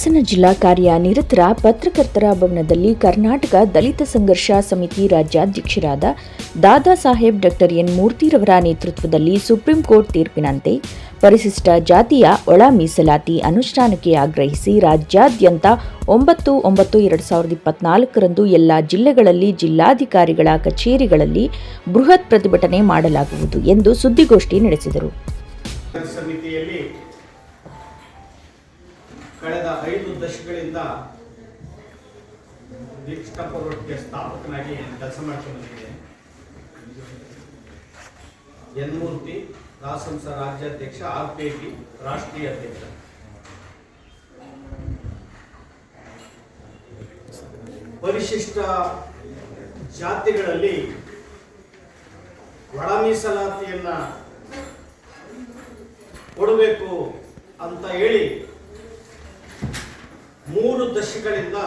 ಹಾಸನ ಜಿಲ್ಲಾ ಕಾರ್ಯ ನಿರತರ ಪತ್ರಕರ್ತರ ಭವನದಲ್ಲಿ ಕರ್ನಾಟಕ ದಲಿತ ಸಂಘರ್ಷ ಸಮಿತಿ ರಾಜ್ಯಾಧ್ಯಕ್ಷರಾದ ದಾದಾ ಸಾಹೇಬ್ ಡಾಕ್ಟರ್ ಎನ್ ಮೂರ್ತಿರವರ ನೇತೃತ್ವದಲ್ಲಿ ಸುಪ್ರೀಂ ಕೋರ್ಟ್ ತೀರ್ಪಿನಂತೆ ಪರಿಶಿಷ್ಟ ಜಾತಿಯ ಒಳ ಮೀಸಲಾತಿ ಅನುಷ್ಠಾನಕ್ಕೆ ಆಗ್ರಹಿಸಿ ರಾಜ್ಯಾದ್ಯಂತ ಒಂಬತ್ತು ಒಂಬತ್ತು ಎರಡು ಸಾವಿರದ ಇಪ್ಪತ್ನಾಲ್ಕರಂದು ಎಲ್ಲ ಜಿಲ್ಲೆಗಳಲ್ಲಿ ಜಿಲ್ಲಾಧಿಕಾರಿಗಳ ಕಚೇರಿಗಳಲ್ಲಿ ಬೃಹತ್ ಪ್ರತಿಭಟನೆ ಮಾಡಲಾಗುವುದು ಎಂದು ಸುದ್ದಿಗೋಷ್ಠಿ ನಡೆಸಿದರು. ಕಳೆದ ಐದು ದಶಕಗಳಿಂದ ದೀಕ್ಷಾಪೂರ್ವಕ್ಕೆ ಸ್ಥಾಪಕನಾಗಿ ಕೆಲಸ ಮಾಡಿಕೊಂಡಿದ್ದೇನೆ ಎನ್ಮೂರ್ತಿ ಎನ್ ಮೂರ್ತಿ, ರಾಸಂಸ ರಾಜ್ಯಾಧ್ಯಕ್ಷ, ಆರ್ ಪಿ ರಾಷ್ಟ್ರೀಯ ಅಧ್ಯಕ್ಷ. ಪರಿಶಿಷ್ಟ ಜಾತಿಗಳಲ್ಲಿ ಒಳ ಮೀಸಲಾತಿಯನ್ನ ಕೊಡಬೇಕು ಅಂತ ಹೇಳಿ ಮೂರು ದಶಕಗಳಿಂದ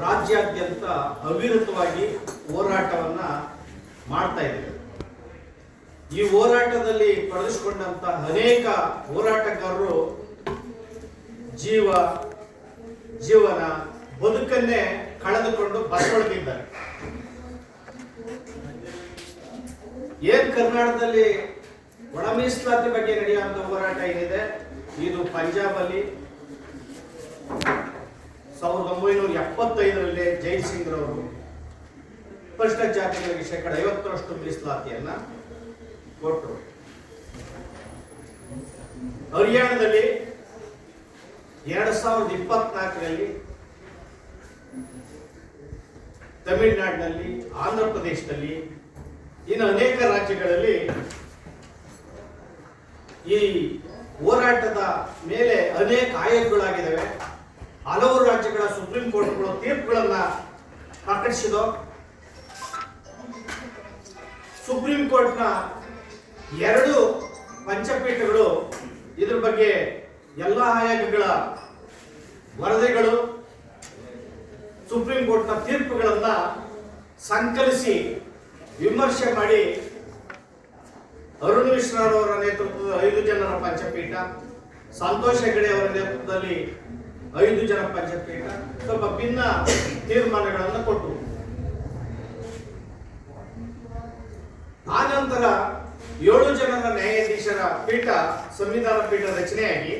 ರಾಜ್ಯಾದ್ಯಂತ ಅವಿರತವಾಗಿ ಹೋರಾಟವನ್ನ ಮಾಡ್ತಾ ಇದ್ದೇವೆ ಈ ಹೋರಾಟದಲ್ಲಿ ಪಡೆದುಕೊಂಡಂತ ಅನೇಕ ಹೋರಾಟಗಾರರು ಜೀವ, ಜೀವನ ಬದುಕನ್ನೇ ಕಳೆದುಕೊಂಡು ಬರ್ಕೊಳ್ತಿದ್ದಾರೆ ಏನ್ ಕರ್ನಾಟಕದಲ್ಲಿ ಒಣ ಮೀಸಲಾತಿ ಬಗ್ಗೆ ನಡೆಯುವಂತ ಹೋರಾಟ ಏನಿದೆ? ಇದು ಪಂಜಾಬ್ ಅಲ್ಲಿ ಸಾವಿರದ ಒಂಬೈನೂರ ಎಪ್ಪತ್ತೈದರಲ್ಲಿ ಜೈಲ್ ಸಿಂಗ್ ರವರು ಪರಿಷ್ಠ ಜಾತಿಗಳಿಗೆ ಶೇಕಡ ಐವತ್ತರಷ್ಟು ಮೀಸಲಾತಿಯನ್ನ ಕೊಟ್ಟರು ಹರಿಯಾಣದಲ್ಲಿ ಎರಡ್ ಸಾವಿರದ ಇಪ್ಪತ್ನಾಲ್ಕರಲ್ಲಿ ತಮಿಳುನಾಡಿನಲ್ಲಿ ಆಂಧ್ರ ಪ್ರದೇಶದಲ್ಲಿ ಇನ್ನು ಅನೇಕ ರಾಜ್ಯಗಳಲ್ಲಿ ಈ ಹೋರಾಟದ ಮೇಲೆ ಅನೇಕ ಆಯೋಗಗಳಾಗಿದ್ದಾವೆ ಹಲವು ರಾಜ್ಯಗಳ ಸುಪ್ರೀಂ ಕೋರ್ಟ್ಗಳು ತೀರ್ಪುಗಳನ್ನ ಪ್ರಕಟಿಸಿದ, ಸುಪ್ರೀಂ ಕೋರ್ಟ್ನ ಎರಡು ಪಂಚಪೀಠಗಳು ಇದ್ರ ಬಗ್ಗೆ ಎಲ್ಲ ಆಯೋಗಗಳ ವರದಿಗಳು, ಸುಪ್ರೀಂ ಕೋರ್ಟ್ನ ತೀರ್ಪುಗಳನ್ನ ಸಂಕಲಿಸಿ ವಿಮರ್ಶೆ ಮಾಡಿ ಅರುಣ್ ಮಿಶ್ರಾರವರ ನೇತೃತ್ವದ ಐದು ಜನರ ಪಂಚಪೀಠ, ಸಂತೋಷ್ ಹೆಗಡೆ ಅವರ ನೇತೃತ್ವದಲ್ಲಿ ಐದು ಜನ ಪಂಚಪೀಠ ಸ್ವಲ್ಪ ಭಿನ್ನ ತೀರ್ಮಾನಗಳನ್ನು ಕೊಟ್ಟರು ಆನಂತರ ಏಳು ಜನರ ನ್ಯಾಯಾಧೀಶರ ಪೀಠ, ಸಂವಿಧಾನ ಪೀಠ ರಚನೆಯಾಗಿ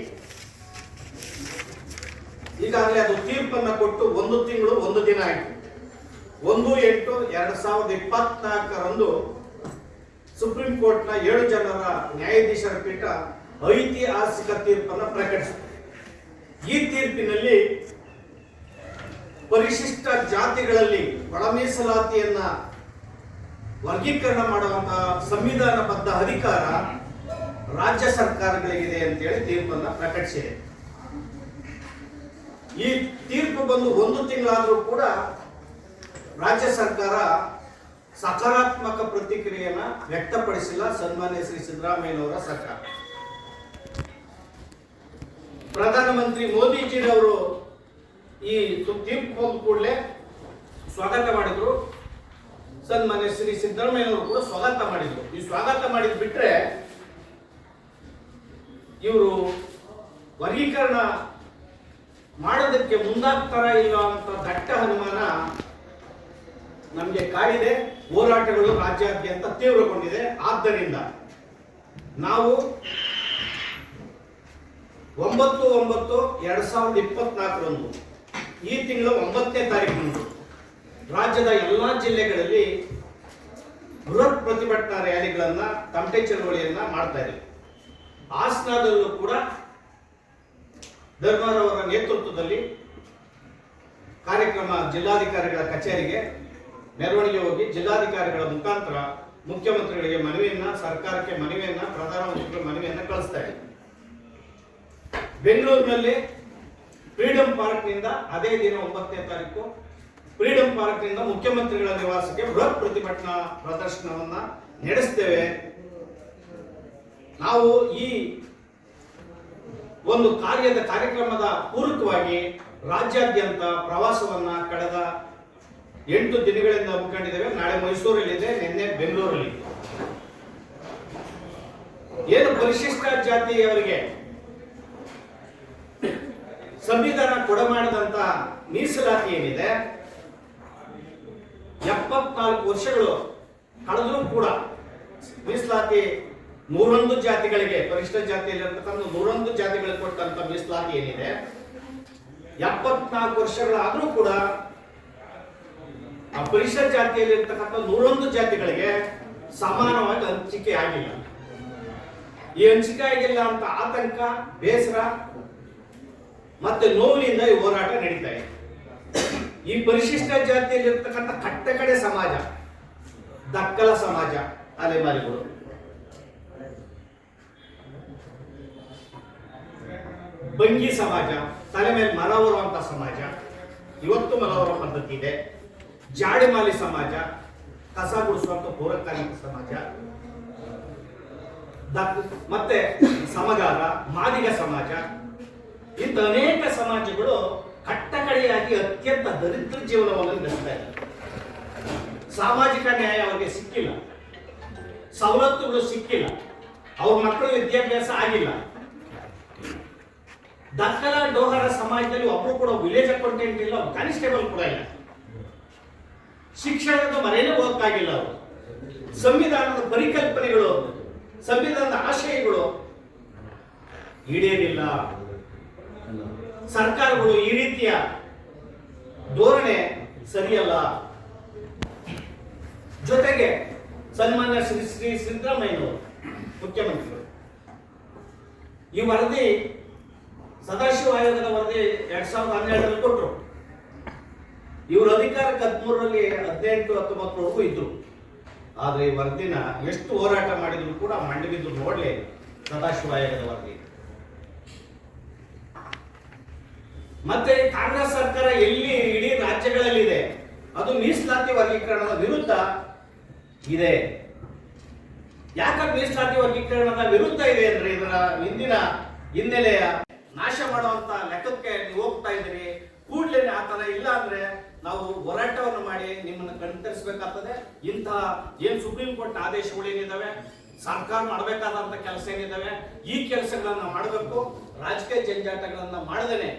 ಈಗಾಗಲೇ ಅದು ತೀರ್ಪನ್ನ ಕೊಟ್ಟು ಒಂದು ತಿಂಗಳು, ಒಂದು ದಿನ ಆಯಿತು. ಒಂದು, ಎಂಟು, ಎರಡು ಸಾವಿರದ ಇಪ್ಪತ್ನಾಲ್ಕರಂದು ಸುಪ್ರೀಂ ಕೋರ್ಟ್ನ ಏಳು ಜನರ ನ್ಯಾಯಾಧೀಶರ ಪೀಠ ಐತಿಹಾಸಿಕ ತೀರ್ಪನ್ನು ಪ್ರಕಟಿಸಿತು. ಈ ತೀರ್ಪಿನಲ್ಲಿ ಪರಿಶಿಷ್ಟ ಜಾತಿಗಳಲ್ಲಿ ಒಳ ಮೀಸಲಾತಿಯನ್ನ ವರ್ಗೀಕರಣ ಮಾಡುವಂತಹ ಸಂವಿಧಾನಬದ್ಧ ಅಧಿಕಾರ ರಾಜ್ಯ ಸರ್ಕಾರಗಳಿಗಿದೆ ಅಂತೇಳಿ ತೀರ್ಪನ್ನ ಪ್ರಕಟಿಸಿದೆ. ಈ ತೀರ್ಪು ಬಂದು ಒಂದು ತಿಂಗಳಾದರೂ ಕೂಡ ರಾಜ್ಯ ಸರ್ಕಾರ ಸಕಾರಾತ್ಮಕ ಪ್ರತಿಕ್ರಿಯೆಯನ್ನ ವ್ಯಕ್ತಪಡಿಸಿಲ್ಲ. ಸನ್ಮಾನ್ಯ ಶ್ರೀ ಸಿದ್ದರಾಮಯ್ಯನವರ ಸರ್ಕಾರ. ಪ್ರಧಾನಮಂತ್ರಿ ಮೋದಿಜಿರವರು ಈ ತೀರ್ಪು ಹೋದ ಕೂಡಲೇ ಸ್ವಾಗತ ಮಾಡಿದ್ರು. ಸನ್ಮಾನ್ಯ ಶ್ರೀ ಸಿದ್ದರಾಮಯ್ಯನವರು ಕೂಡ ಸ್ವಾಗತ ಮಾಡಿದ್ರು. ಈ ಸ್ವಾಗತ ಮಾಡಿದ್ ಬಿಟ್ರೆ ಇವರು ವರ್ಗೀಕರಣ ಮಾಡೋದಕ್ಕೆ ಮುಂದಾಗ್ತಾರ ಇಲ್ಲ ಅಂತ ದಟ್ಟ ಅನುಮಾನ ನಮಗೆ ಕಾಡಿದೆ. ಹೋರಾಟಗಳು ರಾಜ್ಯಾದ್ಯಂತ ತೀವ್ರಗೊಂಡಿದೆ. ಆದ್ದರಿಂದ ನಾವು ಒಂಬತ್ತು ಒಂಬತ್ತು ಎರಡ್ ಸಾವಿರದ ಇಪ್ಪತ್ನಾಲ್ಕರಂದು, ಈ ತಿಂಗಳ ಒಂಬತ್ತನೇ ತಾರೀಕಿನಂದು ರಾಜ್ಯದ ಎಲ್ಲ ಜಿಲ್ಲೆಗಳಲ್ಲಿ ಬೃಹತ್ ಪ್ರತಿಭಟನಾ ರ್ಯಾಲಿಗಳನ್ನ ತಮಟೆ ಚಳವಳಿಯನ್ನ ಮಾಡ್ತಾ ಇದ್ದೀವಿ ಹಾಸನದಲ್ಲೂ ಕೂಡ ಧರ್ಮರವರ ನೇತೃತ್ವದಲ್ಲಿ ಕಾರ್ಯಕ್ರಮ ಜಿಲ್ಲಾಧಿಕಾರಿಗಳ ಕಚೇರಿಗೆ ಮೆರವಣಿಗೆ ಹೋಗಿ ಜಿಲ್ಲಾಧಿಕಾರಿಗಳ ಮುಖಾಂತರ ಮುಖ್ಯಮಂತ್ರಿಗಳಿಗೆ ಮನವಿಯನ್ನ, ಸರ್ಕಾರಕ್ಕೆ ಮನವಿಯನ್ನ ಪ್ರಧಾನಮಂತ್ರಿಗಳ ಮನವಿಯನ್ನ ಕಳಿಸ್ತಾ ಇದ್ದೀವಿ ಬೆಂಗಳೂರಿನಲ್ಲಿ ಫ್ರೀಡಂ ಪಾರ್ಕ್ನಿಂದ ಅದೇ ದಿನ ಒಂಬತ್ತನೇ ತಾರೀಕು ಫ್ರೀಡಂ ಪಾರ್ಕ್ನಿಂದ ಮುಖ್ಯಮಂತ್ರಿಗಳ ನಿವಾಸಕ್ಕೆ ಬೃಹತ್ ಪ್ರತಿಭಟನಾ ಪ್ರದರ್ಶನವನ್ನ ನಡೆಸ್ತೇವೆ. ನಾವು ಈ ಒಂದು ಕಾರ್ಯದ ಕಾರ್ಯಕ್ರಮದ ಪೂರಕವಾಗಿ ರಾಜ್ಯಾದ್ಯಂತ ಪ್ರವಾಸವನ್ನ ಕಳೆದ ಎಂಟು ದಿನಗಳಿಂದ ಹಮ್ಮಿಕೊಂಡಿದ್ದೇವೆ ನಾಳೆ ಮೈಸೂರಲ್ಲಿದೆ, ನಿನ್ನೆ ಬೆಂಗಳೂರಲ್ಲಿ. ಏನು ಪರಿಶಿಷ್ಟ ಜಾತಿಯವರಿಗೆ ಸಂವಿಧಾನ ಕೊಡಮಾಡಿದಂತ ಮೀಸಲಾತಿ ಏನಿದೆ? ಎಪ್ಪತ್ನಾಲ್ಕು ವರ್ಷಗಳು ಕಳೆದ್ರೂ ಕೂಡ ಮೀಸಲಾತಿ ನೂರೊಂದು ಜಾತಿಗಳಿಗೆ ಪರಿಶಿಷ್ಟ ಜಾತಿಯಲ್ಲಿರ್ತಕ್ಕಂಥ ನೂರೊಂದು ಜಾತಿಗಳಿಗೆ ಕೊಟ್ಟಂತ ಮೀಸಲಾತಿ ಏನಿದೆ? ಎಪ್ಪತ್ನಾಲ್ಕು ವರ್ಷಗಳಾದ್ರೂ ಕೂಡ ಆ ಪರಿಶಿಷ್ಟ ಜಾತಿಯಲ್ಲಿರ್ತಕ್ಕಂಥ ನೂರೊಂದು ಜಾತಿಗಳಿಗೆ ಸಮಾನವಾಗಿ ಹಂಚಿಕೆ ಆಗಿಲ್ಲ. ಈ ಹಂಚಿಕೆ ಆಗಿಲ್ಲ ಅಂತ ಆತಂಕ, ಬೇಸರ ಮತ್ತೆ ನೋವಿನಿಂದ ಈ ಹೋರಾಟ ನಡೀತಾ ಇದೆ. ಈ ಪರಿಶಿಷ್ಟ ಜಾತಿಯಲ್ಲಿರ್ತಕ್ಕಂಥ ಕಟ್ಟ ಕಡೆ ಸಮಾಜ, ದಕ್ಕಲ ಸಮಾಜ, ಅಲೆಮಾರಿಗಳು. ಬಂಗಿ ಸಮಾಜ, ತಲೆ ಮೇಲೆ ಮರ ಹೊರುವಂತ ಸಮಾಜ, ಇವತ್ತು ಮರ ಹೊರೋ ಪದ್ಧತಿ ಇದೆ. ಜಾಡಿಮಾಲಿ ಸಮಾಜ, ಕಸ ಗುಡಿಸುವಂತ ಪೂರಕಾಲಿಕ ಸಮಾಜ. ಮತ್ತೆ ಸಮಗಾರ, ಮಾದಿಗ ಸಮಾಜ ಇಂಥ ಅನೇಕ ಸಮಾಜಗಳು ಕಟ್ಟಕಡೆಯಾಗಿ ಅತ್ಯಂತ ದರಿದ್ರ ಜೀವನವನ್ನು ನಡೆಸ್ತಾ ಇದ್ದಾರೆ. ಸಾಮಾಜಿಕ ನ್ಯಾಯ ಅವರಿಗೆ ಸಿಕ್ಕಿಲ್ಲ. ಸವಲತ್ತುಗಳು ಸಿಕ್ಕಿಲ್ಲ. ಅವ್ರ ಮಕ್ಕಳು ವಿದ್ಯಾಭ್ಯಾಸ ಆಗಿಲ್ಲ. ದಕ್ಕಲ ಡೋಹರ ಸಮಾಜದಲ್ಲಿ ಒಬ್ರು ಕೂಡ ವಿಲೇಜ್ ಅಕೌಂಟೆಂಟ್ ಇಲ್ಲ ಕಾನ್ಸ್ಟೇಬಲ್ ಕೂಡ ಇಲ್ಲ. ಶಿಕ್ಷಣದ ಮನೆಯೇ ಓದ್ತಾಗಿಲ್ಲ ಅವರು. ಸಂವಿಧಾನದ ಪರಿಕಲ್ಪನೆಗಳು, ಸಂವಿಧಾನದ ಆಶಯಗಳು ಈಡೇರಿಲ್ಲ. ಸರ್ಕಾರಗಳು ಈ ರೀತಿಯ ಧೋರಣೆ ಸರಿಯಲ್ಲ. ಜೊತೆಗೆ ಸನ್ಮಾನ್ಯ ಶ್ರೀ ಶ್ರೀ ಸಿದ್ದರಾಮಯ್ಯನವರು, ಮುಖ್ಯಮಂತ್ರಿಗಳು, ಈ ವರದಿ ಸದಾಶಿವ ಆಯೋಗದ ವರದಿ ಎರಡ್ ಸಾವಿರದ ಹನ್ನೆರಡರಲ್ಲಿ ಕೊಟ್ಟರು ಇವರು ಅಧಿಕಾರಕ್ಕೆ ಹದಿಮೂರರಲ್ಲಿ ಹದಿನೆಂಟು ಹತ್ತೊಂಬತ್ತರವರೆಗೂ ಇದ್ರು. ಆದ್ರೆ ಈ ವರದಿನ ಎಷ್ಟು ಹೋರಾಟ ಮಾಡಿದ್ರು ಕೂಡ ಮಂಡಿ ನೋಡಲೇ ನೋಡ್ಲೇ ಸದಾಶಿವ ಆಯೋಗದ ವರದಿ. ಮತ್ತೆ ಕಾಂಗ್ರೆಸ್ ಸರ್ಕಾರ ಎಲ್ಲಿ ಇಡೀ ರಾಜ್ಯಗಳಲ್ಲಿದೆ, ಅದು ಮೀಸಲಾತಿ ವರ್ಗೀಕರಣದ ವಿರುದ್ಧ ಇದೆ. ಯಾಕೆ ಮೀಸಲಾತಿ ವರ್ಗೀಕರಣದ ವಿರುದ್ಧ ಇದೆ ಅಂದ್ರೆ ಇದರ ಹಿಂದಿನ ಹಿನ್ನೆಲೆಯ ನಾಶ ಮಾಡುವಂತ ಲೆಕ್ಕಕ್ಕೆ ನೀವು ಹೋಗ್ತಾ ಇದ್ದೀರಿ. ಕೂಡಲೇ ಆ ತರ ಇಲ್ಲ ಅಂದ್ರೆ ನಾವು ಹೋರಾಟವನ್ನು ಮಾಡಿ ನಿಮ್ಮನ್ನು ಕಣ್ತರಿಸಬೇಕಾಗ್ತದೆ. ಇಂತಹ ಏನ್ ಸುಪ್ರೀಂ ಕೋರ್ಟ್ ಆದೇಶಗಳು ಏನಿದಾವೆ, ಸರ್ಕಾರ ಮಾಡಬೇಕಾದಂತ ಕೆಲಸ ಏನಿದಾವೆ, ಈ ಕೆಲಸಗಳನ್ನ ಮಾಡಬೇಕು. ರಾಜಕೀಯ ಜಂಜಾಟಗಳನ್ನ ಮಾಡದೇನೆ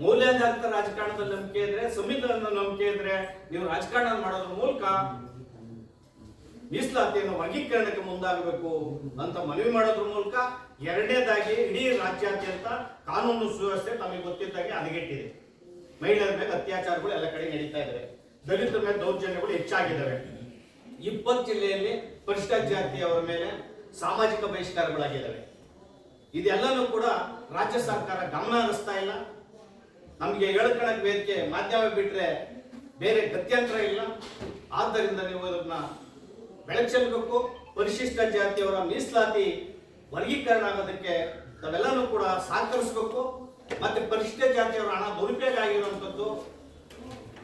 ಮೌಲ್ಯಾಧಾರಿತ ರಾಜಕಾರಣದಲ್ಲಿ ನಂಬಿಕೆ ಇದ್ರೆ ಸಂವಿಧಾನದ ನಂಬಿಕೆ ಇದ್ರೆ ನೀವು ರಾಜಕಾರಣ ಮಾಡೋದ್ರ ಮೂಲಕ ಮೀಸಲಾತಿಯನ್ನು ವರ್ಗೀಕರಣಕ್ಕೆ ಮುಂದಾಗಬೇಕು ಅಂತ ಮನವಿ ಮಾಡೋದ್ರ ಮೂಲಕ ಎರಡನೇದಾಗಿ ಇಡೀ ರಾಜ್ಯಾದ್ಯಂತ ಕಾನೂನು ಸುವ್ಯವಸ್ಥೆ ತಮಗೆ ಗೊತ್ತಿದ್ದಾಗೆ ಹದಗೆಟ್ಟಿದೆ ಮಹಿಳೆಯರ ಮೇಲೆ ಅತ್ಯಾಚಾರಗಳು ಎಲ್ಲ ಕಡೆ ನಡೀತಾ ಇದ್ದಾವೆ ದಲಿತರ ಮೇಲೆ ದೌರ್ಜನ್ಯಗಳು ಹೆಚ್ಚಾಗಿದ್ದಾವೆ ಇಪ್ಪತ್ತು ಜಿಲ್ಲೆಯಲ್ಲಿ ಪರಿಷ್ಠ ಜಾತಿಯವರ ಮೇಲೆ ಸಾಮಾಜಿಕ ಬಹಿಷ್ಕಾರಗಳಾಗಿದ್ದಾವೆ ಇದೆಲ್ಲನೂ ಕೂಡ ರಾಜ್ಯ ಸರ್ಕಾರ ಗಮನ ಹರಿಸ್ತಾ ಇಲ್ಲ. ನಮಗೆ ಹೇಳ್ಕೊಳಕ್ ವೇದಿಕೆ ಮಾಧ್ಯಮ ಬಿಟ್ರೆ ಬೇರೆ ಗತ್ಯಂತರ ಇಲ್ಲ. ಆದ್ದರಿಂದ ನೀವು ಅದನ್ನ ಬೆಳಚಲ್ಬೇಕು ಪರಿಶಿಷ್ಟ ಜಾತಿಯವರ ಮೀಸಲಾತಿ ವರ್ಗೀಕರಣ ಆಗೋದಕ್ಕೆ ನಾವೆಲ್ಲನೂ ಕೂಡ ಸಹಕರಿಸಬೇಕು. ಮತ್ತೆ ಪರಿಶಿಷ್ಟ ಜಾತಿಯವರ ಹಣ ದುರುಪಯೋಗ ಆಗಿರುವಂಥದ್ದು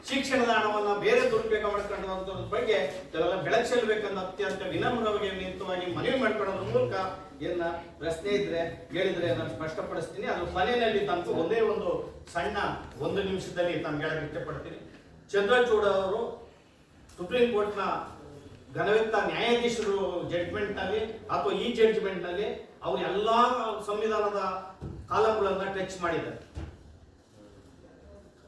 ಶಿಕ್ಷಣದ ಹಣವನ್ನ ಬೇರೆ ದುರುಪಯೋಗ ಮಾಡ್ಕೊಳ್ಳುವಂಥದ್ರ ಬಗ್ಗೆ ನಾವೆಲ್ಲ ಬೆಳಚಲ್ಬೇಕನ್ನೋ ಅತ್ಯಂತ ವಿನಮ್ರವಾಗಿ ನಿಯುತವಾಗಿ ಮನವಿ ಮಾಡ್ಕೊಳ್ಳೋದ್ರ ಮೂಲಕ ಏನ ಪ್ರಶ್ನೆ ಇದ್ರೆ ಹೇಳಿದ್ರೆ ನಾನು ಸ್ಪಷ್ಟಪಡಿಸ್ತೀನಿ. ಅದ್ರ ಕೊನೆಯಲ್ಲಿ ತನಕ ಒಂದೇ ಒಂದು ಸಣ್ಣ ಒಂದು ನಿಮಿಷದಲ್ಲಿ ನಾನು ಹೇಳಕ್ಕೆ ಇಷ್ಟಪಡ್ತೀನಿ. ಚಂದ್ರಚೂಡ್ ಅವರು ಸುಪ್ರೀಂ ಕೋರ್ಟ್ನ ಘನವೆತ್ತ ನ್ಯಾಯಾಧೀಶರು ಜಡ್ಜ್ಮೆಂಟ್ನಲ್ಲಿ ಅಥವಾ ಈ ಜಡ್ಜ್ಮೆಂಟ್ನಲ್ಲಿ ಅವರು ಎಲ್ಲಾ ಸಂವಿಧಾನದ ಕಾಲಂಗಳನ್ನ ಟಚ್ ಮಾಡಿದ್ದಾರೆ.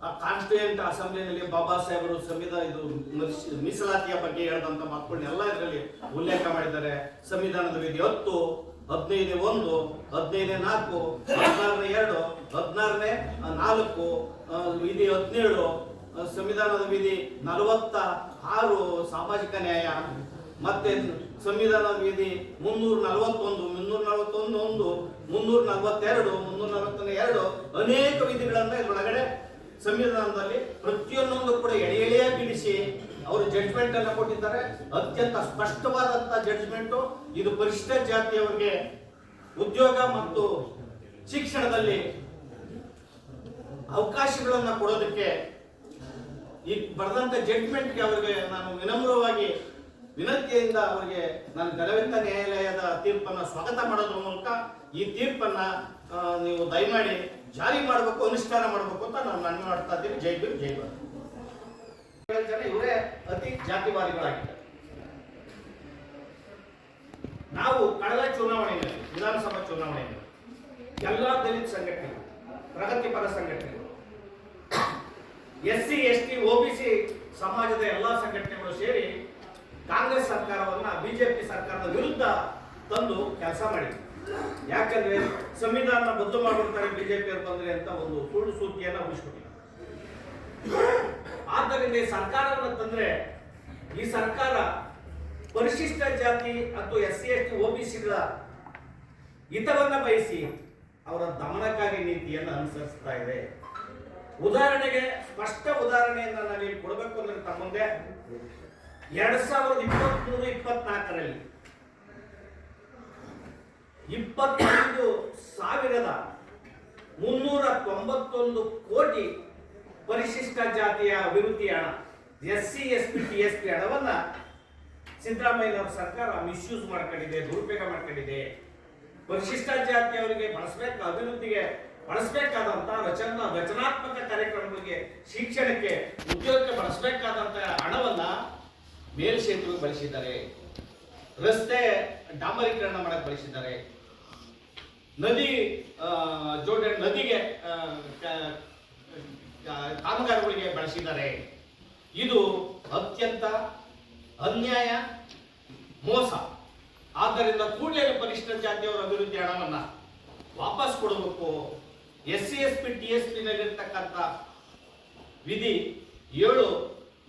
ಆ ಕಾನ್ಸ್ಟಿಟ್ಯೂಂಟ್ ಅಸೆಂಬ್ಲಿನಲ್ಲಿ ಬಾಬಾ ಸಾಹೇಬರು ಸಂವಿಧಾನ ಇದು ಮೀಸ್- ಮೀಸಲಾತಿಯ ಬಗ್ಗೆ ಹೇಳಿದಂತ ಮಾತುಗಳನ್ನೆಲ್ಲ ಇದರಲ್ಲಿ ಉಲ್ಲೇಖ ಮಾಡಿದ್ದಾರೆ. ಸಂವಿಧಾನದ ವಿಧಿ ಹತ್ತು, ಹದಿನೈದು ಒಂದು, ಹದಿನೈದು ನಾಲ್ಕು, ಹದಿನಾರನೇ ಎರಡು, ಹದಿನಾರನೇ ನಾಲ್ಕು ವಿಧಿ ಹದಿನೇಳು ಸಂವಿಧಾನದ ವಿಧಿ ನಲವತ್ತ ಆರು, ಸಾಮಾಜಿಕ ನ್ಯಾಯ. ಮತ್ತೆ ಸಂವಿಧಾನದ ವಿಧಿ ಮುನ್ನೂರ ನಲವತ್ತೊಂದು ಮುನ್ನೂರ ನಲವತ್ತೊಂದು ಒಂದು, ಮುನ್ನೂರ ನಲವತ್ತೆರಡು, ಮುನ್ನೂರ ನಲವತ್ತೊಂದು ಎರಡು, ಅನೇಕ ವಿಧಿಗಳನ್ನ ಇದರೊಳಗಡೆ ಸಂವಿಧಾನದಲ್ಲಿ ಪ್ರತಿಯೊಂದೊಂದು ಕೂಡ ಎಳೆ ಎಳೆಯಾಗಿ ಬಿಡಿಸಿ ಅವರು ಜಡ್ಜ್ಮೆಂಟ್ ಅನ್ನು ಕೊಟ್ಟಿದ್ದಾರೆ. ಅತ್ಯಂತ ಸ್ಪಷ್ಟವಾದಂತ ಜಡ್ಜ್ಮೆಂಟ್ ಇದು ಪರಿಶಿಷ್ಟ ಜಾತಿಯವರಿಗೆ ಉದ್ಯೋಗ ಮತ್ತು ಶಿಕ್ಷಣದಲ್ಲಿ ಅವಕಾಶಗಳನ್ನು ಕೊಡೋದಕ್ಕೆ ಈ ಬರೆದಂತ ಜಡ್ಜ್ಮೆಂಟ್ಗೆ ಅವರಿಗೆ ನಾನು ವಿನಮ್ರವಾಗಿ ವಿನಂತಿಯಿಂದ ಅವರಿಗೆ ನಾನು ಗಲವಿಂದ ನ್ಯಾಯಾಲಯದ ತೀರ್ಪನ್ನ ಸ್ವಾಗತ ಮಾಡೋದ್ರ ಮೂಲಕ ಈ ತೀರ್ಪನ್ನ ನೀವು ದಯಮಾಡಿ ಜಾರಿ ಮಾಡಬೇಕು, ಅನುಷ್ಠಾನ ಮಾಡಬೇಕು ಅಂತ ನಾನು ನನ್ನ ಮಾಡ್ತಾ ಇದ್ದೀನಿ. ಜೈ ಬೀರ್ ಜೈ ಭಾರತ್. ಜನ ಇವರೇ ಅತಿ ಜಾತಿವಾದಿಗಳಾಗಿದ್ದಾರೆ. ನಾವು ಕಳೆದ ಚುನಾವಣೆಯಲ್ಲಿ, ವಿಧಾನಸಭಾ ಚುನಾವಣೆಯಲ್ಲಿ ಎಲ್ಲಾ ದಲಿತ ಸಂಘಟನೆಗಳು ಪ್ರಗತಿಪರ ಸಂಘಟನೆಗಳು S C S T C ಸಮಾಜದ ಎಲ್ಲ ಸಂಘಟನೆಗಳು ಸೇರಿ ಕಾಂಗ್ರೆಸ್ ಸರ್ಕಾರವನ್ನು ಬಿಜೆಪಿ ಸರ್ಕಾರದ ವಿರುದ್ಧ ತಂದು ಕೆಲಸ ಮಾಡಿದ್ರು. ಯಾಕಂದ್ರೆ ಸಂವಿಧಾನ ಬದ್ದು ಮಾಡ್ಬಿಡ್ತಾರೆ ಬಿಜೆಪಿ ಅವರು ಬಂದ್ರೆ ಅಂತ ಒಂದು ಸುಳ್ಳು ಸುದ್ದಿಯನ್ನ ಉಳಿಸ್ಕೊಟ್ಟಿಲ್ಲ. ಆದ್ದರಿಂದ ಈ ಸರ್ಕಾರವನ್ನು ತಂದ್ರೆ ಈ ಸರ್ಕಾರ ಪರಿಶಿಷ್ಟ ಜಾತಿ ಅಥವಾ ಎಸ್ ಸಿ, ಎಸ್ ಟಿ ಒಬಿಸಿಗಳ ಹಿತವನ್ನ ಬಯಸಿ ಅವರ ದಮನಕಾರಿ ನೀತಿಯನ್ನು ಅನುಸರಿಸ್ತಾ ಇದೆ. ಉದಾಹರಣೆಗೆ ಸ್ಪಷ್ಟ ಉದಾಹರಣೆಯನ್ನ ನಾವಿಲ್ಲಿ ಕೊಡಬೇಕು ಅಂದ್ರೆ ತಮ್ಮ ಮುಂದೆ ಎರಡ್ ಸಾವಿರದ ಇಪ್ಪತ್ಮೂರು, ಇಪ್ಪತ್ನಾಲ್ಕರಲ್ಲಿ ಇಪ್ಪತ್ತೈದು ಸಾವಿರದ ಮುನ್ನೂರ ತೊಂಬತ್ತೊಂದು ಕೋಟಿ ಪರಿಶಿಷ್ಟ ಜಾತಿಯ ಅಭಿವೃದ್ಧಿ ಹಣ. S C, S P, T, S P ಹಣವನ್ನ ಸಿದ್ದರಾಮಯ್ಯನವರ ಸರ್ಕಾರ ಮಿಸ್ಯೂಸ್ ಮಾಡ್ಕೊಂಡಿದೆ, ದುರುಪಯೋಗ ಮಾಡ್ಕೊಂಡಿದೆ. ಪರಿಶಿಷ್ಟ ಜಾತಿಯವರಿಗೆ ಬಳಸಬೇಕು, ಅಭಿವೃದ್ಧಿಗೆ ಬಳಸಬೇಕಾದಂತ ರಚನಾ, ರಚನಾತ್ಮಕ ಕಾರ್ಯಕ್ರಮಗಳಿಗೆ ಶಿಕ್ಷಣಕ್ಕೆ, ಉದ್ಯೋಗಕ್ಕೆ ಬಳಸಬೇಕಾದಂತ ಹಣವನ್ನ ಮೇಲ್ಸೇತುವೆ ಬಳಸಿದ್ದಾರೆ. ರಸ್ತೆ ಡಾಂಬರೀಕರಣ ಮಾಡಕ್ ಬಳಸಿದ್ದಾರೆ. ನದಿ ಜೋಡಣೆ, ನದಿಗೆ ಕಾಮಗಾರಿಗಳಿಗೆ ಬಳಸಿದ್ದಾರೆ. ಇದು ಅತ್ಯಂತ ಅನ್ಯಾಯ, ಮೋಸ. ಆದ್ದರಿಂದ ಕೂಡಲೇ ಪರಿಶಿಷ್ಟ ಜಾತಿಯವರ ಅಭಿವೃದ್ಧಿ ಹಣವನ್ನು ವಾಪಸ್ ಕೊಡಬೇಕು. S C S P T S ಪಿನಲ್ಲಿರ್ತಕ್ಕಂಥ ವಿಧಿ ಏಳು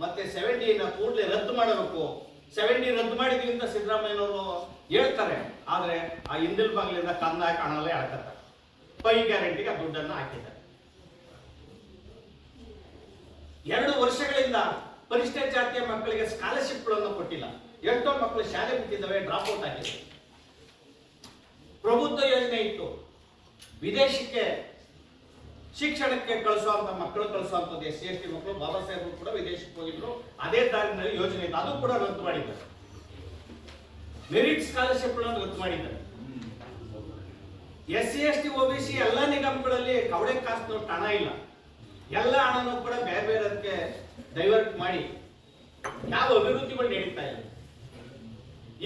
ಮತ್ತೆ ಸೆವೆಂಟಿನ ಕೂಡಲೇ ರದ್ದು ಮಾಡಬೇಕು. ಸೆವೆಂಟಿ ರದ್ದು ಮಾಡಿದ್ವಿ ಅಂತ ಸಿದ್ದರಾಮಯ್ಯನವರು ಹೇಳ್ತಾರೆ. ಆದರೆ ಆ ಹಿಂದಿಲ್ ಬಾಗಿಲಿಂದ ಕಂದ ಕಾಣಲೇ ಹಾಕತ್ತಾರೆ ಪೈ ಗ್ಯಾರಂಟಿಗೆ ಆ ದುಡ್ಡನ್ನು ಹಾಕಿದ್ದಾರೆ. ಎರಡು ವರ್ಷಗಳಿಂದ ಪರಿಷ್ಠ ಜಾತಿಯ ಮಕ್ಕಳಿಗೆ ಸ್ಕಾಲರ್ಶಿಪ್ಗಳನ್ನು ಕೊಟ್ಟಿಲ್ಲ. ಎಷ್ಟೋ ಮಕ್ಕಳು ಶಾಲೆ ಬಿಟ್ಟಿದ್ದಾವೆ ಡ್ರಾಪ್ ಔಟ್ ಆಗಿದೆ. ಪ್ರಬುದ್ಧ ಯೋಜನೆ ಇತ್ತು. ವಿದೇಶಕ್ಕೆ ಶಿಕ್ಷಣಕ್ಕೆ ಕಳಿಸುವಂತ ಮಕ್ಕಳು ಕಳಿಸುವಂತದ್ದು ಎಸ್ ಸಿ ಎಸ್ ಟಿ ಮಕ್ಕಳು, ಬಾಬಾ ಸಾಹೇಬ್ ಕೂಡ ವಿದೇಶಕ್ಕೆ ಹೋಗಿದ್ರು. ಅದೇ ದಾರಿನಲ್ಲಿ ಯೋಜನೆ ಇತ್ತು ಅದು ಕೂಡ ರದ್ದು ಮಾಡಿದ್ದಾರೆ. ಮೆರಿಟ್ ಸ್ಕಾಲರ್ಶಿಪ್ ರದ್ದು ಮಾಡಿದ್ದಾರೆ. S C S T C ಎಲ್ಲ ನಿಗಮಗಳಲ್ಲಿ ಕವಡೆ ಕಾಸು ಹಣ ಇಲ್ಲ. ಎಲ್ಲ ಹಣನೂ ಕೂಡ ಬೇರೆ ಬೇರೆ ಅದಕ್ಕೆ ಡೈವರ್ಟ್ ಮಾಡಿ ಯಾವ ಅಭಿವೃದ್ಧಿಗಳು ನಡೀತಾ ಇಲ್ಲ.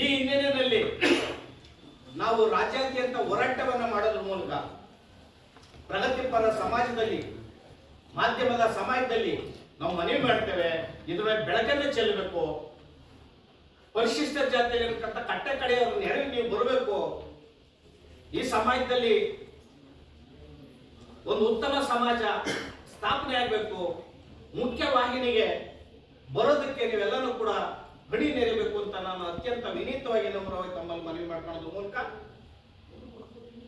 ಈ ಹಿನ್ನೆಲೆಯಲ್ಲಿ ನಾವು ರಾಜ್ಯಾದ್ಯಂತ ಹೋರಾಟವನ್ನು ಮಾಡೋದ್ರ ಮೂಲಕ ಪ್ರಗತಿಪರ ಸಮಾಜದಲ್ಲಿ, ಮಾಧ್ಯಮದ ಸಮಾಜದಲ್ಲಿ ನಾವು ಮನವಿ ಮಾಡ್ತೇವೆ ಇದರ ಬೆಳಕನ್ನು ಚೆಲ್ಲಬೇಕು. ಪರಿಶಿಷ್ಟ ಜಾತಿಯಲ್ಲಿರ್ತಕ್ಕಂಥ ಕಟ್ಟ ಕಡೆಯವ್ರ ನೆರವಿಗೆ ನೀವು ಬರಬೇಕು. ಈ ಸಮಾಜದಲ್ಲಿ ಒಂದು ಉತ್ತಮ ಸಮಾಜ ಸ್ಥಾಪನೆ ಆಗಬೇಕು. ಮುಖ್ಯ ವಾಹಿನಿಗೆ ಬರೋದಕ್ಕೆ ನೀವೆಲ್ಲರೂ ಕೂಡ ಗಡಿ ನೆರಬೇಕು ಅಂತ ನಾನು ಅತ್ಯಂತ ವಿನೀತವಾಗಿ ನಮ್ಮ ತಮ್ಮಲ್ಲಿ ಮನವಿ ಮಾಡ್ಕೊಳ್ಳೋದ್ರ ಮೂಲಕ.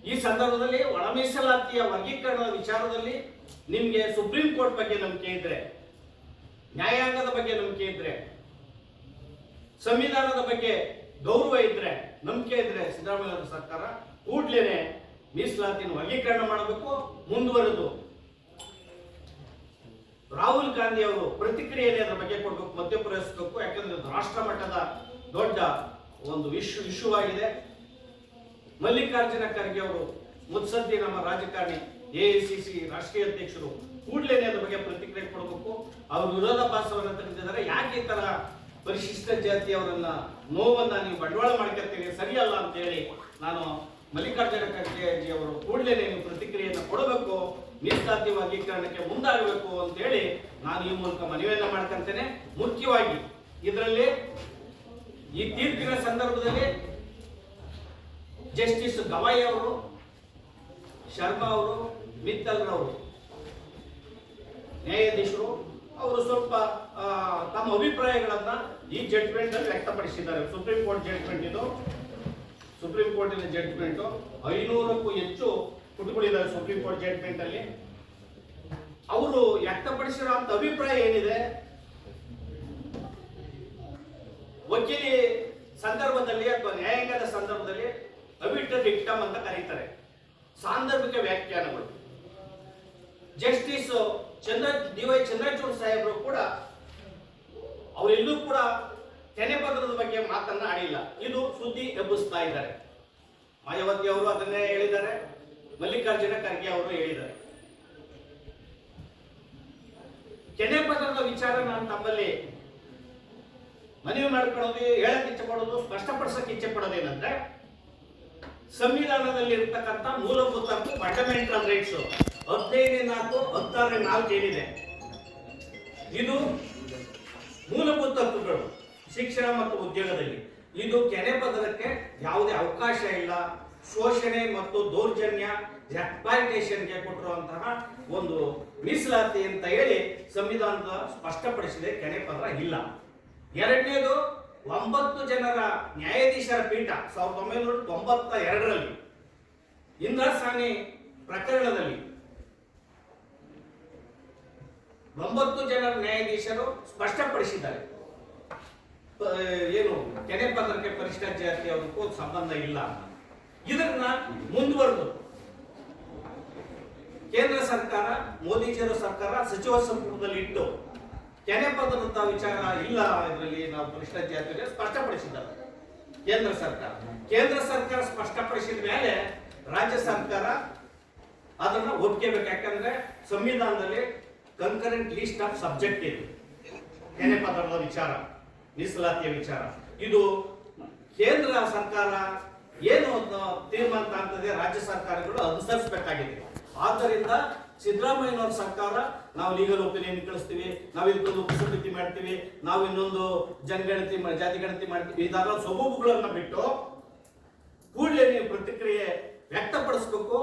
ಈ ಸಂದರ್ಭದಲ್ಲಿ ಒಳ ಮೀಸಲಾತಿಯ ವರ್ಗೀಕರಣದ ವಿಚಾರದಲ್ಲಿ ನಿಮ್ಗೆ ಸುಪ್ರೀಂ ಕೋರ್ಟ್ ಬಗ್ಗೆ ನಂಬಿಕೆ ಇದ್ರೆ, ನ್ಯಾಯಾಂಗದ ಬಗ್ಗೆ ನಂಬಿಕೆ ಇದ್ರೆ, ಸಂವಿಧಾನದ ಬಗ್ಗೆ ಗೌರವ ಇದ್ರೆ, ನಂಬಿಕೆ ಇದ್ರೆ ಸಿದ್ದರಾಮಯ್ಯ ಸರ್ಕಾರ ಕೂಡ್ಲೇನೆ ಮೀಸಲಾತಿನ ವರ್ಗೀಕರಣ ಮಾಡಬೇಕು, ಮುಂದುವರೆದು ರಾಹುಲ್ ಗಾಂಧಿ ಅವರು ಪ್ರತಿಕ್ರಿಯೆಯನ್ನು ಅದರ ಬಗ್ಗೆ ಕೊಡಬೇಕು, ಮಧ್ಯಪ್ರವೇಶಿಸಬೇಕು, ಯಾಕಂದ್ರೆ ರಾಷ್ಟ್ರ ಮಟ್ಟದ ದೊಡ್ಡ ಒಂದು ಇಶ್ಯೂ ಇಶ್ಯೂ ಆಗಿದೆ. ಮಲ್ಲಿಕಾರ್ಜುನ ಖರ್ಗೆ ಅವರು ಮುತ್ಸದ್ದಿ ನಮ್ಮ ರಾಜಕಾರಣಿ ಎಐಸಿಸಿ ರಾಷ್ಟ್ರೀಯ ಅಧ್ಯಕ್ಷರು ಕೂಡಲೇ ಅದ್ರ ಬಗ್ಗೆ ಪ್ರತಿಕ್ರಿಯೆ ಕೊಡಬೇಕು. ಅವರು ವಿರೋಧಾಭಾಸವನ್ನ ತೆಗೆದಿದ್ದಾರೆ ಯಾಕೆ ಈ ತರ ಪರಿಶಿಷ್ಟ ಜಾತಿಯವರನ್ನ ನೋವನ್ನ ನೀವು ಬಂಡವಾಳ ಮಾಡ್ಕೊತೀರಿ? ಸರಿಯಲ್ಲ ಅಂತ ಹೇಳಿ ನಾನು ಮಲ್ಲಿಕಾರ್ಜುನ ಖರ್ಗೆ ಅವರು ಕೂಡಲೇ ನೀವು ಪ್ರತಿಕ್ರಿಯೆಯನ್ನು ಕೊಡಬೇಕು. ಮೀಸಲಾತಿ ವರ್ಗೀಕರಣಕ್ಕೆ ಮುಂದಾಗಬೇಕು ಅಂತ ಹೇಳಿ ನಾನು ಈ ಮೂಲಕ ಮನವಿಯನ್ನ ಮಾಡ್ಕೊಂತೇನೆ. ಮುಖ್ಯವಾಗಿ ಇದರಲ್ಲಿ ಈ ತೀರ್ಪಿನ ಸಂದರ್ಭದಲ್ಲಿ ಜಸ್ಟಿಸ್ ಗವಾಯಿ ಅವರು, ಶರ್ಮಾ ಅವರು, ಮಿತ್ತಲ್ ಅವರು ನ್ಯಾಯಾಧೀಶರು, ಅವರು ಸ್ವಲ್ಪ ತಮ್ಮ ಅಭಿಪ್ರಾಯಗಳನ್ನ ಈ ಜಡ್ಜ್ಮೆಂಟ್ ಅಲ್ಲಿ ವ್ಯಕ್ತಪಡಿಸಿದ್ದಾರೆ. ಸುಪ್ರೀಂ ಕೋರ್ಟ್ ಜಡ್ಜ್ಮೆಂಟ್ ಇದು. ಸುಪ್ರೀಂ ಕೋರ್ಟಿನ ಜಡ್ಜ್ಮೆಂಟ್ ಐನೂರಕ್ಕೂ ಹೆಚ್ಚು ಪುಟಗಳಿದ್ದಾರೆ ಸುಪ್ರೀಂ ಕೋರ್ಟ್ ಜಡ್ಜ್ಮೆಂಟ್ ಅಲ್ಲಿ. ಅವರು ವ್ಯಕ್ತಪಡಿಸಿರೋ ಅಭಿಪ್ರಾಯ ಏನಿದೆ? ವಕೀಲಿ ಸಂದರ್ಭದಲ್ಲಿ ಅಥವಾ ನ್ಯಾಯಾಂಗದ ಸಂದರ್ಭದಲ್ಲಿ ಅವಿಟ ಡಿಕ್ಟಮ್ ಅಂತ ಕರೀತಾರೆ. ಸಾಂದರ್ಭಿಕ ವ್ಯಾಖ್ಯಾನಗಳು. Justice Chandra, D Y Chandrachud ಸಾಹೇಬರು ಕೂಡ ಅವರೆಲ್ಲೂ ಕೂಡ ತೆನೆಪತ್ರದ ಬಗ್ಗೆ ಮಾತನ್ನ ಆಡಿಲ್ಲ. ಇದು ಸುದ್ದಿ ಎಬ್ಬಿಸ್ತಾ ಇದ್ದಾರೆ. ಮಾಯಾವತಿ ಅವರು ಅದನ್ನೇ ಹೇಳಿದ್ದಾರೆ. ಮಲ್ಲಿಕಾರ್ಜುನ ಖರ್ಗೆ ಅವರು ಹೇಳಿದ್ದಾರೆ. ಕೆನೆಪತ್ರದ ವಿಚಾರ ನಾನು ತಮ್ಮಲ್ಲಿ ಮನವಿ ಮಾಡ್ಕೊಳ್ಳೋದು ಹೇಳಕ್ಕೆ ಇಚ್ಛೆ ಪಡೋದು, ಸ್ಪಷ್ಟಪಡಿಸಕ್ ಇಚ್ಛೆ ಪಡೋದೇನಂದ್ರೆ ಸಂವಿಧಾನದಲ್ಲಿ ಇರ್ತಕ್ಕಂಥ ಮೂಲಭೂತ ಫಂಡಮೆಂಟಲ್ ರೈಟ್ಸ್ ಹದಿನೈದನೇ ನಾಲ್ಕು ಹತ್ತಾರನೇ ನಾಲ್ಕು ಏನಿದೆ? ಇದು ಮೂಲಭೂತ ಹಕ್ಕುಗಳು, ಶಿಕ್ಷಣ ಮತ್ತು ಉದ್ಯೋಗದಲ್ಲಿ. ಇದು ಕೆನೆ ಪದರಕ್ಕೆ ಯಾವುದೇ ಅವಕಾಶ ಇಲ್ಲ. ಶೋಷಣೆ ಮತ್ತು ದೌರ್ಜನ್ಯ ಎಕ್ಸ್ಪ್ಲಾಯಿಟೇಷನ್ಗೆ ಕೊಟ್ಟಿರುವಂತಹ ಒಂದು ಮೀಸಲಾತಿ ಅಂತ ಹೇಳಿ ಸಂವಿಧಾನದ ಸ್ಪಷ್ಟಪಡಿಸಿದೆ, ಕೆನೆ ಪದರ ಇಲ್ಲ. ಎರಡನೇದು ಒಂಬತ್ತು ಜನರ ನ್ಯಾಯಾಧೀಶರ ಪೀಠ ಸಾವಿರದ ಒಂಬೈನೂರ ತೊಂಬತ್ತ ಎರಡರಲ್ಲಿ ಇಂದ್ರಸಾನಿ ಪ್ರಕರಣದಲ್ಲಿ ಒಂಬತ್ತು ಜನರ ನ್ಯಾಯಾಧೀಶರು ಸ್ಪಷ್ಟಪಡಿಸಿದ್ದಾರೆ ಏನು ಕೆನೆ ಪದರಕ್ಕೆ ಪರಿಷ್ಠ ಜಾತಿ ಅದಕ್ಕೂ ಸಂಬಂಧ ಇಲ್ಲ. ಇದನ್ನ ಮುಂದುವರೆದು ಕೇಂದ್ರ ಸರ್ಕಾರ, ಮೋದಿಜಿಯವರ ಸರ್ಕಾರ ಸಚಿವ ಸಂಪುಟದಲ್ಲಿ ಇಟ್ಟು ಕೆನೆ ಪದರದ ವಿಚಾರ ಇಲ್ಲ ಇದರಲ್ಲಿ ನಾವು ಪರಿಷ್ಠ ಜಾತಿಗೆ ಸ್ಪಷ್ಟಪಡಿಸಿದ್ದಾರೆ. ಕೇಂದ್ರ ಸರ್ಕಾರ. ಕೇಂದ್ರ ಸರ್ಕಾರ ಸ್ಪಷ್ಟಪಡಿಸಿದ ಮೇಲೆ ರಾಜ್ಯ ಸರ್ಕಾರ ಅದನ್ನ ಒಪ್ಕೋಬೇಕು. ಯಾಕಂದ್ರೆ ಸಂವಿಧಾನದಲ್ಲಿ ಕಂಕರೆಂಟ್ ಲೀಸ್ಟ್ ಆಫ್ ಸಬ್ಜೆಕ್ಟ್ ಇದೆ. ಕೆನೆ ಪದರದ ವಿಚಾರ, ಮೀಸಲಾತಿಯ ವಿಚಾರ. ಇದು ಕೇಂದ್ರ ಸರ್ಕಾರ ಏನು ತೀರ್ಮಾನ ತಾಂತದೆ ರಾಜ್ಯ ಸರ್ಕಾರಗಳು ಅನುಸರಿಸಬೇಕಾಗಿದೆ ಆದ್ದರಿಂದ ಸಿದ್ದರಾಮಯ್ಯನವ್ರ ಸರ್ಕಾರ, ನಾವು ಲೀಗಲ್ ಒಪಿನಿಯನ್ ಕಳಿಸ್ತೀವಿ, ನಾವು ಇದಕ್ಕೊಂದು ಉಪಸಮಿತಿ ಮಾಡ್ತೀವಿ, ನಾವು ಇನ್ನೊಂದು ಜನಗಣತಿ ಜಾತಿ ಗಣತಿ ಮಾಡ್ತೀವಿ ಇದರ ಸೊಬಗುಗಳನ್ನ ಬಿಟ್ಟು ಕೂಡಲೇ ನೀವು ಪ್ರತಿಕ್ರಿಯೆ ವ್ಯಕ್ತಪಡಿಸ್ಬೇಕು.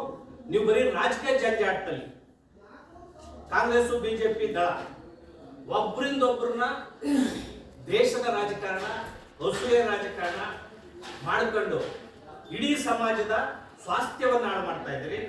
ನೀವು ಬರೀ ರಾಜಕೀಯ ಜಂಜಾಟದಲ್ಲಿ ಕಾಂಗ್ರೆಸ್ ಬಿಜೆಪಿ, ದಳ. ಒಬ್ಬರಿಂದ ಒಬ್ಬರನ್ನ ದೇಶದ ರಾಜಕಾರಣ ಅಸೂಯೆ ರಾಜಕಾರಣ ಮಾಡಿಕೊಂಡು ಇಡೀ ಸಮಾಜದ ಸ್ವಾಸ್ಥ್ಯವನ್ನು ಹಾಳು ಮಾಡ್ತಾ ಇದ್ದೀರಿ.